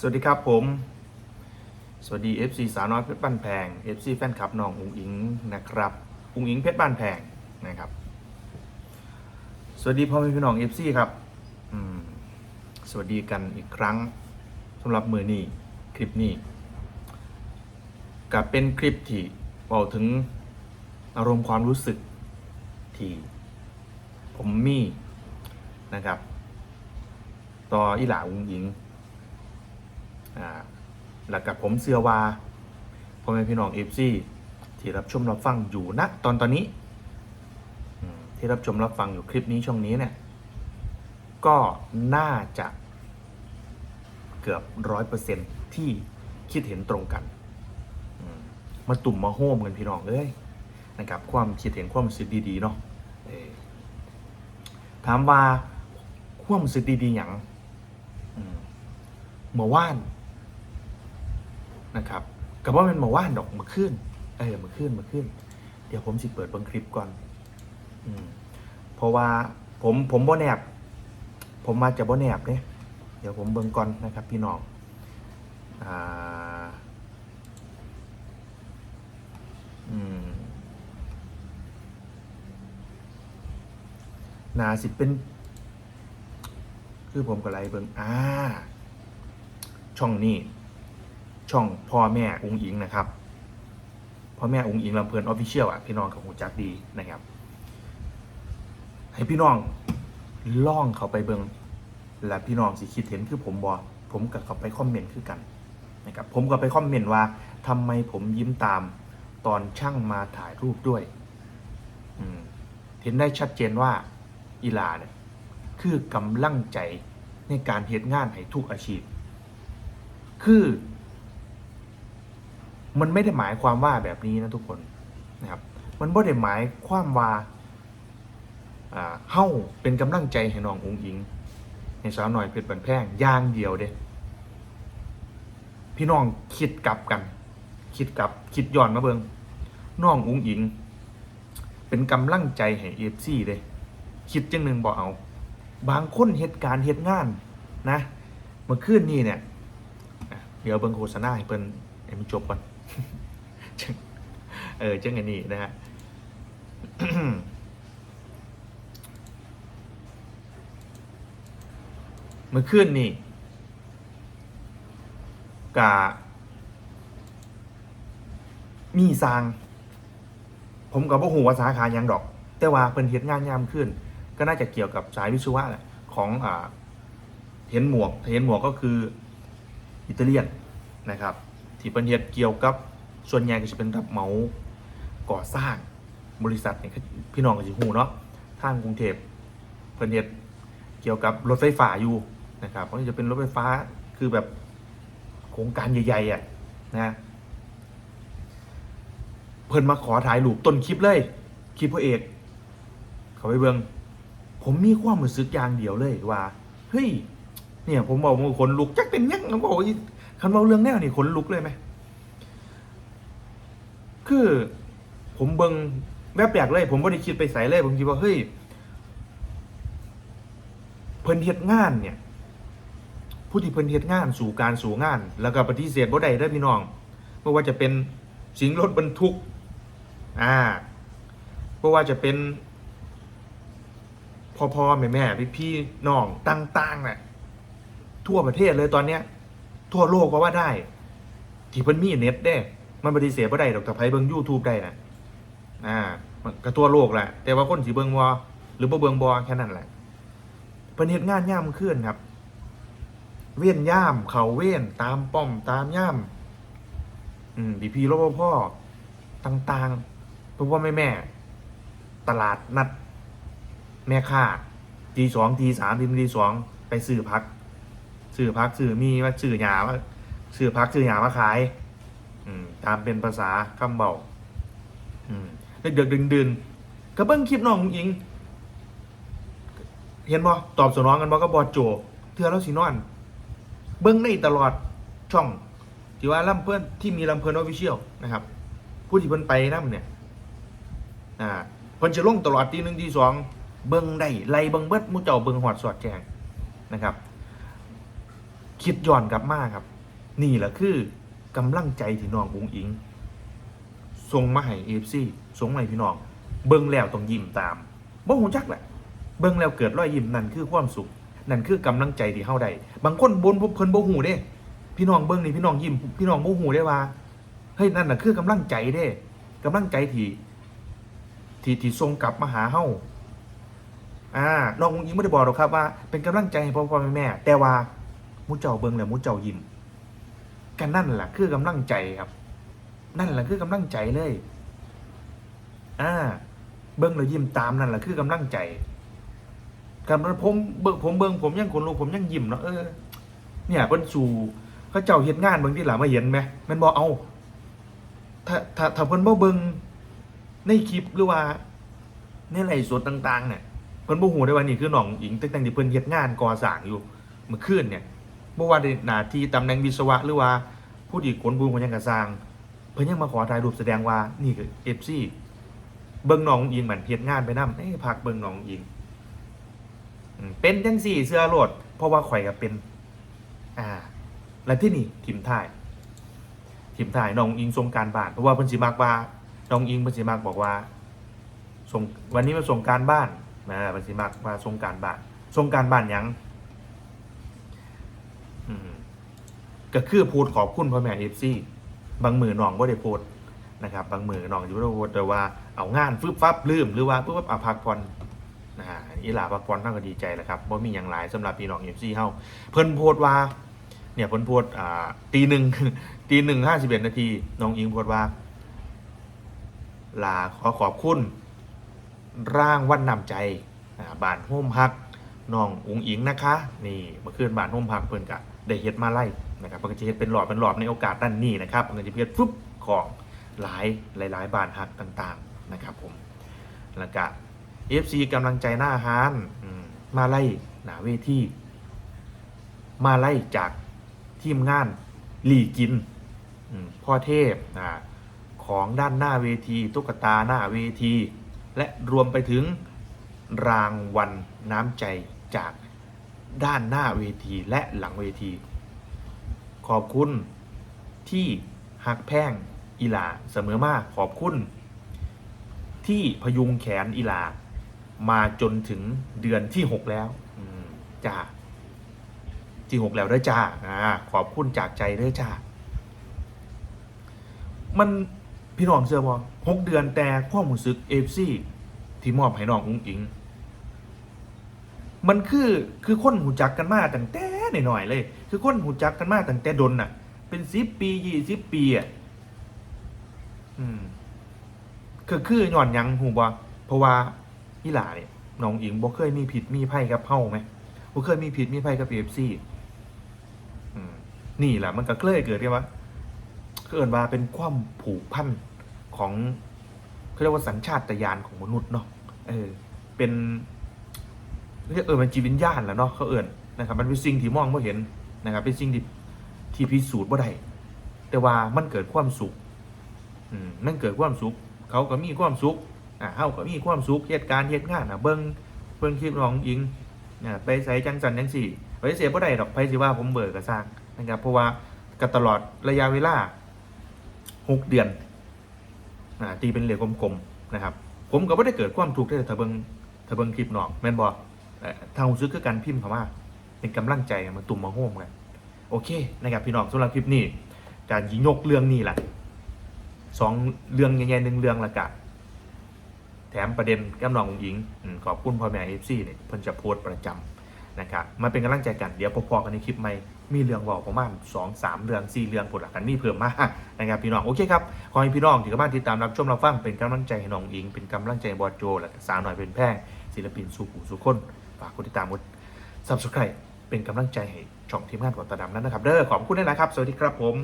สวัสดีครับผม สวัสดี FC สาวน้อยเพชรบ้านแพง FC แฟนคลับน้องอุงอิงนะครับอุงอิงเพชรบ้านแพงนะครับ สวัสดีพ่อแม่พี่น้อง FC ครับสวัสดีกันอีกครั้งสำหรับมือนี้คลิปนี้กับเป็นคลิปที่บอกถึงอารมณ์ความรู้สึกที่ผมมีนะครับ ต่ออีหลาอุงอิง อ่าแล้วกับผมเชื่อว่าพ่อแม่พี่น้องเอฟซีที่รับชมรับฟังอยู่ณตอนตอนนี้ที่รับชมรับฟังอยู่คลิปนี้ช่องนี้เนี่ย ก็น่าจะเกือบร้อยเปอร์เซ็นที่คิดเห็นตรงกัน มาตุ่มมาโฮมกันพี่น้องเอ้ยนะครับ ความคิดเห็นความรู้สึกดีๆเนาะถามว่าความรู้สึกดีๆอย่างอืมเมื่อวาน นะครับกับว่ามันมาว่านดอกมาขึ้นเออมาขึ้นมาขึ้น เดี๋ยวผมสิเปิดบังคลิปก่อนอืมเพราะว่าผมผมบ่แนบ ผมมาจะบ่แนบเนี่ยเดี๋ยวผมเบิ่งก่อนนะครับ พี่น้องอ่าอืมนาสิเป็น คือผมกับไรเบิ่งอ่า ช่องนี้ ช่องพ่อแม่องค์อิงนะครับพ่อแม่องค์อิงลำเพลินออฟฟิเชียลอะพี่น้องกับหูจักดีนะครับ ให้พี่น้องล่องเขาไปเบิงและพี่น้องสิคิดเห็นคือผมบอผมกับเขาไปคอมเมนต์คือกันนะครับผมก็ไปคอมเมนต์ว่าทำไมผมยิ้มตามตอนช่างมาถ่ายรูปด้วยเห็นได้ชัดเจนว่าอีลาเนี่ยคือกำลังใจในการเหตุงานให้ทุกอาชีพ คือ มันไม่ได้หมายความว่าแบบนี้นะทุกคนนะครับ มันไม่ได้หมายความว่าอ่าเฮ้าเป็นกำลังใจให้น้ององค์อิงให้สาวหน่อยเพชรบันแพงย่างเดียวเด้พี่น้องคิดกลับกัน คิดกลับคิดย้อนมาเบิงน้ององค์อิง เป็นกำลังใจให้เอฟซีเด้คิดจังหนึ่งบอกเอา บางคนเหตุการณ์เหตุงานนะเมื่อคืนนี้เนี่ย เดี๋ยวเบิงโฆษณาให้เพิ่นให้มันจบก่อน เออจังอันนี้นะฮะมื่อคืนนี่กะมีสร้าง ผมกับว่าหูว่าสาขายังดอก แต่ว่าเป็นเฮ็ดงานยามขึ้น ก็น่าจะเกี่ยวกับสายวิศวะแหละของอ่าเห็นหมวกเห็นหมวกก็คืออิตาเลียนนะครับ ที่เป็นเฮ็ดเกี่ยวกับส่วนใหญ่ก็จะเป็นรับเหมาก่อสร้างบริษัทเนี่ยพี่น้องก็จะหูเนาะทางกรุงเทพเพิ่นเฮ็ดเกี่ยวกับรถไฟฟ้าอยู่นะครับเพราะจะเป็นรถไฟฟ้าคือแบบโครงการใหญ่ๆอะนะเพิ่นมาขอถ่ายรูปต้นคลิปเลยคลิปพระเอก เขาไปเบิงผมมีความรู้สึกอย่างเดียวเลยว่าเฮ้ยเนี่ยผมบอกว่าขนลุกจักเป็นยังเขาบอก คันเราเรื่องแนวนี่ขนลุกเลยไหม คือผมเบิงแวบแรกเลย ผมไม่ได้คิดไปใส่เลย ผมคิดว่าเฮ้ยเพิ่นเฮ็ดงานเนี่ย ผู้ที่เพิ่นเฮ็ดงานสู่การสู่งาน แล้วก็ปฏิเสธบ่ได้เด้อพี่น้องไม่ว่าจะเป็นสิงรถบรรทุก อ่าเพราะว่าจะเป็นพ่อพ่อแม่แม่พี่พี่ๆน้องต่างๆน่ะทั่วประเทศเลยตอนเนี้ย ทั่วโลกก็ว่าได้ ที่เพิ่นมีเน็ตเด้ มันปฏิเสธบ่ได้ดอกแต่ไผเบิ่ง YouTube ได้น่ะอ่ามันก็ทั่วโลกแหละแต่ว่าคนสิเบิ่งบ่หรือบ่เบิ่งบ่แค่นั้นแหละเพิ่นเฮ็ดงานย่ามคืนครับ เว้นย่าม เขาเว้นตามป้อมตามย่ามอืมพี่พี่รปภต่างๆพราะว่าแม่แม่ ตลาดนัด แม่ค้าทีสองทีสามทีทีสองไปซื้อพัก ซื้อพักซื้อมีว่าซื้อหยาว่าซื้อพักซื้อหยามาขาย อืม ตามเป็นภาษาคำเบาอืมเด็กเด็กดึงดึนก็เบิ้งคลิปน้องอิง เห็นบ่ตอบสนองกันบ่ก็บอดโจเทือแล้วสินอน เบิ้งได้ตลอดช่องที่ว่าลำเพื่อนที่มีลำเพลินออฟฟิเชียลนะครับ ผู้ที่เพิ่นไปนํเนี่ย อ่าเพิ่นจะลงตลอดตีหนึ่งตีสองเบิ่งได้ไล่เบิ่งเบิดมู่เจ้าเบิ่งหอดสอดแจงนะครับ คิดย้อนกลับมาครับ นี่แหละคือกำลังใจที่น้องอุ้งอิงส่งมาให้เอฟซีส่งมาให้พี่น้อง เบิ่งแล้วต้องยิ้มตามบ่หูจักแหละ เบิ่งแล้วเกิดรอยยิ้มนั่นคือความสุข นั่นคือกำลังใจที่เฮาได้บางคนบนเพิ่นบ่หูเด้ พี่น้องเบิ่งนี่พี่น้องยิ้มพี่น้องบ่หูได้ว่าเฮ้ยนั่นน่ะคือกำลังใจเด้กำลังใจที่ที่ที่ส่งกลับมาหาเฮาอ่าน้องอุ้งอิงไม่ได้บอกหรอกครับว่าเป็นกำลังใจให้พ่อพ่อแม่แม่แต่ว่า มูเจ้าเบิงแล้วมูเจ้ายิ้มกันนั่นแหละคือกำลังใจครับ นั่นแหละคือกำลังใจเลย อ่า เบิ้งแล้วยิ้มตามนั่นแหละคือกำลังใจกับผมเบิ่งผมเบิ้งผมยังคนรู้ผมยังยิ้มเนาะเออเนี่ยเพิ่นสู่เขาเจ้าเฮ็ดงานเบิ่งที่หลังมาเห็นไหมมันบ่เอาถ้าถ้าถ้าเพิ่นบ่เบิ่งในคลิปหรือว่า ในไลฟ์สดต่าง ๆ เนี่ยเพิ่นบ่ฮู้ได้ว่านี่คือน้องหญิงตั้งแต่ที่เพิ่นเฮ็ดงานก่อสร้างอยู่เมื่อคืนเนี่ย บ่ว่าในหน้าที่ตำแหน่งวิศวะหรือว่าผู้ที่ขนบุญคนยังกระสร้างเพิ่นยังมาขอถ่ายรูปแสดงว่านี่คือ FC เบิ่งน้องอิงเหมือนเฮ็ดงานไปนำเอ้พักเบิ่งน้องอิงอืมเป็นจังสี่เสื้อโลด เพราะว่าข่อยก็เป็น อ่า และที่นี่ทีมถ่าย ทีมถ่ายน้องอิงส่งการบ้านเพราะว่าเพิ่นสิมักว่าน้องอิงเพิ่นสิมักบอกว่าส่งวันนี้มาส่งการบ้านนะเพิ่นสิมักว่าส่งการบ้านส่งการบ้านหยังอืม ก็คือพูดขอบคุณพ่อแม่ FC บางมือน้องบ่ได้โพสนะครับบางมือน้องอยู่บ่ได้โพสแต่ว่าเอางานฟึบฟับลืมหรือว่าฟึบฟับอาพักผ่อนนะฮะอีหลาพักผ่อนเฮานก็ดีใจแหละครับบ่มีหยังหลายสำหรับพี่น้อง FC เฮาเพิ่นโพสว่าเนี่ยเพิ่นโพสอ่าตีหนึ่งตีหนึ่งห้าสิบเอ็ดนาทีน้องอิงโพสว่าลาขอขอบคุณ ร่างวันนำใจอ่าบานโฮมฮักน้องอุงอิงนะคะ นี่เมื่อคืนบานโฮมฮักเพิ่นกะได้เฮ็ดมาไล่ นะครับเพิ่นก็จะเฮ็ดเป็นหลอดเป็นหลอดในโอกาสด้านนี้นะครับเพิ่นก็จะเฮ็ดฟึบของหลายหลายๆบานฮักต่างๆนะครับผมแล้วก็ FC กำลังใจหน้าฮานมาไล่หนาเวทีมาไล่จากทีมงานลีกินพ่อเทพอของด้านหน้าเวทีตุ๊กตาหน้าเวที และรวมไปถึงรางวัลน้ำใจจากด้านหน้าเวทีและหลังเวที ขอบคุณที่หักแพงอีหลาเสมอมาขอบคุณ ที่พยุงแขนอีหลามาจนถึงเดือนที่6แล้วจ้าที่6แล้วด้อจ้าขอบคุณจากใจด้อจ้ามันพี่น้องเชื่อบ่หกเดือนแต่ความรู้สึกเอฟซีที่มอบให้น้องอุ้งอิง มันคือคือคนหูจักกันมาตั้งแต่ หน่อยๆเลย คือคนหูจักกันมากตั้งแต่ดนน่ะ เป็นสิบปียี่สิบปีอะอืมคือคือย้อนยังหูบ่เพราะว่าอีหลาเนี่ยน้องอิงบ่เคยมีผิดมีไพ่กับเฮาไหมบ่เคยมีผิดมีไพ่กับเอฟซีอืมนี่แหละมันก็เคยเกิดกันว่าเกิดว่าเป็นความผูกพันของเขาเรียกว่าสัญชาตญาณของมนุษย์เนาะเออ เป็นเรียกเออมันจีตวิญญาณแหละเนาะเขาเอิญ นะครับ มันเป็นสิ่งที่มองไม่เห็นนะครับ เป็นสิ่งที่ที่พิสูจน์บ่ได้แต่ว่ามันเกิดความสุขอืมมันเกิดความสุข เขาก็มีความสุขอ่าเฮาก็มีความสุขเหตุการณ์เหตุงานอะเบิ่งเบิ่งคลิปน้องอิงอ่าไปใส่จังสันจังสี่ไปเสียบ่ได้ดอกไปสิว่าผมเบิกก็สร้างนะครับ เพราะว่าก็ตลอดระยะเวลาหกเดือนอ่าตีเป็นเหลี่ยมกลมๆนะครับ ผมก็บ่ได้เกิดความทุกข์ได้ถ้าเบิ่งถ้าเบิ่งคลิปน้องแม่นบอ่อทางรู้สึกคือการพิมพ์เข้ามา เป็นกำลังใจมาตุ่มมาโฮมกันโอเคนะครับพี่น้องสำหรับคลิปนี้การยิงยกเรื่องนี้แหละสองเรื่องใหญ่ๆหนึ่งเรื่องละกะแถมประเด็นกับน้องอุ๋งหญิงขอบคุณพ่อแม่เอฟซีเนี่ยเพิ่นจะโพสต์ประจำนะครับมาเป็นกำลังใจกันเดี๋ยวพอๆกันในคลิปใหม่มีเรื่องเว่าประมาณสองสามเรื่องสี่เรื่องผลหลักกันมีเพิ่มมากนะครับพี่น้องโอเคครับขอให้พี่น้องที่กำลังติดตามรับชมรับฟังเป็นกำลังใจให้น้องอุ๋งอิง เป็นกำลังใจบอสโจและสาวหน่อยเป็นแพ่งศิลปินสู่ผู้สู่คนฝากกดติดตามกด subscribe เป็นกำลังใจให้ช่องทีมงานของตาดำนั้นนะครับ เด้อขอบคุณด้วยนะครับ สวัสดีครับผม